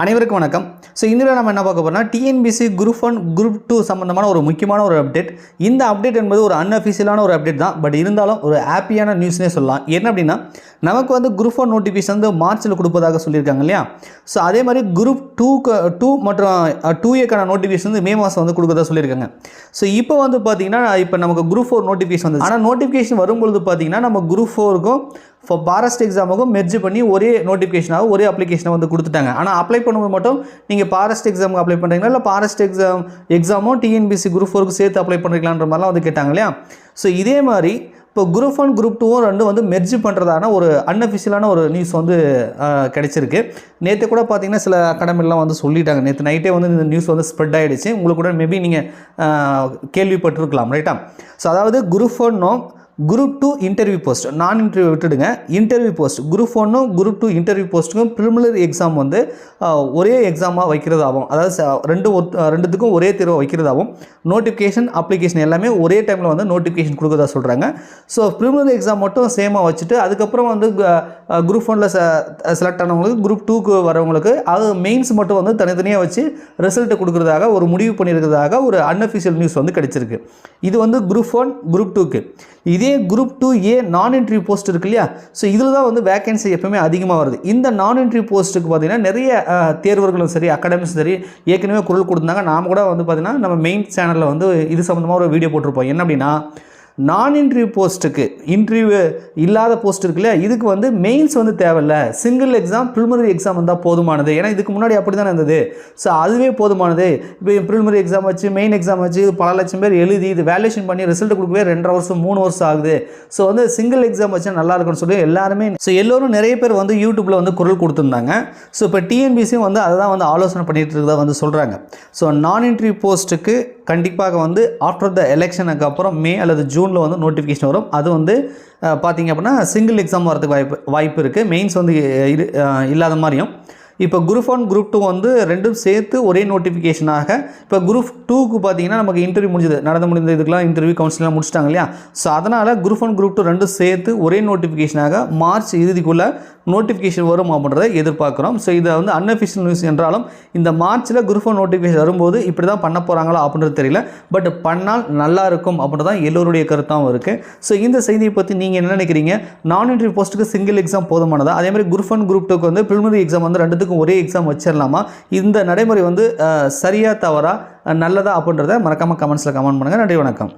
அனைவருக்கும் வணக்கம். ஸோ இந்த நம்ம என்ன பார்க்க போகிறோம்னா TNPSC group one group two சம்மந்தமான ஒரு முக்கியமான ஒரு அப்டேட் இந்த அப்டேட் என்பது ஒரு அன்அஃபிஷியலான ஒரு அப்டேட் தான். பட் இருந்தாலும் ஒரு ஹாப்பியான நியூஸ்னே சொல்லலாம். என்ன அப்படின்னா நமக்கு வந்து குரூப் ஒன் நோட்டிஃபிகேஷன் வந்து மார்ச்சில் கொடுப்பதாக சொல்லியிருக்காங்க இல்லையா? ஸோ அதே மாதிரி குரூப் டூக்கு டூ மற்றும் டூ ஏக்கான நோட்டிஃபிகேஷன் வந்து மே மாதம் வந்து கொடுக்கறதா சொல்லியிருக்காங்க. ஸோ இப்போ வந்து பார்த்தீங்கன்னா இப்போ நமக்கு குரூப் ஃபோர் நோட்டிஃபிகேஷன் வந்து ஆனால் நோட்டிஃபிகேஷன் வரும்பொழுது பார்த்தீங்கன்னா நம்ம குரூப் ஃபோருக்கும் இப்போ பாரஸ்ட் எக்ஸாமுக்கும் மெர்ஜ் பண்ணி ஒரே நோட்டிஃபிகேஷனாக ஒரே அப்ளிகேஷனை வந்து கொடுத்துட்டாங்க. ஆனால் அப்ளை பண்ணும்போது மட்டும் நீங்கள் பாரஸ்ட் எக்ஸாமுக்கு அப்ளை பண்ணுறீங்களா இல்லை பாரஸ்ட் எக்ஸாம் எக்ஸாமும் டிஎன்பிசி குரூப் ஃபோருக்கு சேர்த்து அப்ளை பண்ணுறீங்களான்ற மாதிரிலாம் வந்து கேட்டாங்க இல்லையா? ஸோ இதே மாதிரி இப்போ குரூப் ஒன் குரூப் டூவும் ரெண்டும் வந்து மெர்ஜ் பண்ணுறதான ஒரு அன்அஃபிஷியலான ஒரு நியூஸ் வந்து கிடச்சிருக்கு கிடைச்சிருக்கு. நேற்று கூட பார்த்தீங்கன்னா சில அகாடமிலாம் வந்து சொல்லிட்டாங்க. நேற்று நைட்டே வந்து இந்த நியூஸ் வந்து ஸ்ப்ரெட் ஆகிடுச்சு உங்களுக்கு கூட மேபி நீங்கள் கேள்விப்பட்டிருக்கலாம் ரைட்டா ஸோ அதாவது குரூப் ஒன்னும் குரூப் டூ இன்டர்வியூ போஸ்ட் நான் இன்டர்வியூ விட்டுடுங்க. இன்டர்வியூ போஸ்ட் குரூப் ஒன்றும் குரூப் டூ இன்டர்வியூ போஸ்ட்டுக்கும் ப்ரிலிமினரி எக்ஸாம் வந்து ஒரே எக்ஸாமாக வைக்கிறதாகும் அதாவது ரெண்டு ஒத்- ரெண்டுத்துக்கும் ஒரே தேர்வை வைக்கிறதாகும் நோட்டிஃபிகேஷன் அப்ளிகேஷன் எல்லாமே ஒரே டைமில் வந்து நோட்டிஃபிகேஷன் கொடுக்கறதா சொல்கிறாங்க ஸோ ப்ரிலிமினரி எக்ஸாம் மட்டும் சேமாக வச்சுட்டு அதுக்கப்புறம் வந்து குரூப் ஒனில் செலக்ட் ஆனவங்களுக்கு குரூப் டூக்கு வரவங்களுக்கு அது மெயின்ஸ் மட்டும் வந்து தனித்தனியாக வச்சு ரிசல்ட்டை கொடுக்குறதாக ஒரு முடிவு பண்ணியிருக்கிறதாக ஒரு அன்அஃபிஷியல் நியூஸ் வந்து கிடைச்சிருக்கு. இது வந்து குரூப் ஒன் குரூப் டூக்கு இதே குரூப் டூ ஏ நான் என்ட்ரி போஸ்ட் இருக்கு இல்லையா? ஸோ இதில் தான் வந்து வேகன்சி எப்பவுமே அதிகமாக வருது. இந்த நான் என்ட்ரி போஸ்ட்டுக்கு பார்த்தீங்கன்னா நிறைய தேர்வர்களும் சரி அகாடமிஸும் சரி ஏற்கனவே குரல் கொடுத்தாங்க நாம் கூட வந்து பார்த்திங்கன்னா நம்ம மெயின் சேனலில் வந்து இது சம்மந்தமாக ஒரு வீடியோ போட்டிருப்போம். என்ன அப்படின்னா நான் இன்டர்வியூ போஸ்ட்டுக்கு இன்டர்வியூ இல்லாத போஸ்ட் இருக்கு இல்லையா இதுக்கு வந்து மெயின்ஸ் வந்து தேவையில்ல. சிங்கிள் எக்ஸாம் ப்ரிலிமினரி எக்ஸாம் வந்தால் போதுமானது. ஏன்னா இதுக்கு முன்னாடி அப்படி தானே இருந்தது. ஸோ அதுவே போதுமானது. இப்போ ப்ரிலிமினரி எக்ஸாம் வச்சு மெயின் எக்ஸாம் வச்சு பல லட்சம் பேர் எழுதி இது வேல்யூஷன் பண்ணி ரிசல்ட் கொடுக்கவே ரெண்டரை வருஷம் மூணு வருஷம் ஆகுது. ஸோ வந்து சிங்கிள் எக்ஸாம் வச்சா நல்லா இருக்கும்னு சொல்லி எல்லாருமே ஸோ எல்லோரும் நிறைய பேர் வந்து யூடியூப்பில் வந்து குரல் கொடுத்துருந்தாங்க. ஸோ இப்போ டிஎன்பிசியும் வந்து அதை தான் வந்து ஆலோசனை பண்ணிட்டு இருக்கிறதா வந்து சொல்கிறாங்க ஸோ நான் இன்டர்வியூ போஸ்ட்டுக்கு கண்டிப்பாக வந்து ஆஃப்டர் த எலெக்ஷனுக்கு அப்புறம் மே அல்லது ஜூனில் வந்து நோட்டிஃபிகேஷன் வரும். அது வந்து பார்த்திங்க அப்படின்னா சிங்கிள் எக்ஸாம் வரதுக்கு வாய்ப்பு வாய்ப்பு இருக்குது மெயின்ஸ் வந்து இரு இல்லாத மாதிரியும். இப்போ குரூப் ஒன் குரூப் டூ வந்து ரெண்டும் சேர்த்து ஒரே நோட்டிஃபிகேஷனாக இப்போ குரூப் டூக்கு பார்த்தீங்கன்னா நமக்கு இன்டர்வியூ முடிஞ்சது. நடந்து முடிந்த இதுக்கெலாம் இன்டர்வியூ கவுன்சிலாம் முடிச்சிட்டாங்க இல்லையா? ஸோ அதனால் குரூப் ஒன் குரூப் டூ ரெண்டும் சேர்த்து ஒரே நோட்டிஃபிகேஷனாக மார்ச் இறுதிக்குள்ளே நோட்டிஃபிகேஷன் வரும் அப்படின்றத எதிர்பார்க்குறோம். ஸோ இதை வந்து அன்அஃபிஷியல் நியூஸ் என்றாலும் இந்த மார்ச்சில் குரூப் ஒன் நோட்டிஃபிகேஷன் வரும்போது இப்படி தான் பண்ண போகிறாங்களா அப்படின்றது தெரியல. பட் பண்ணால் நல்லா இருக்கும் அப்படின்னு தான் எல்லோருடைய கருத்தாகவும் இருக்குது ஸோ இந்த செய்தியை பற்றி நீங்கள் என்ன நினைக்கிறீங்க? நான் இன்டர்வியூ போஸ்ட்டுக்கு சிங்கிள் எக்ஸாம் போதுமானதா? அதே மாதிரி குரூப் ஒன் குரூப் டூக்கு வந்து ப்ரிலிமினரி எக்ஸாம் வந்து எல்லாத்துக்கும் ஒரே எக்ஸாம் வச்சிடலாமா இந்த நடைமுறை வந்து சரியாக சரியா தவறா நல்லதா அப்படின்றத மறக்காமல் கமெண்ட்ஸில் கமெண்ட் பண்ணுங்கள் நன்றி வணக்கம்.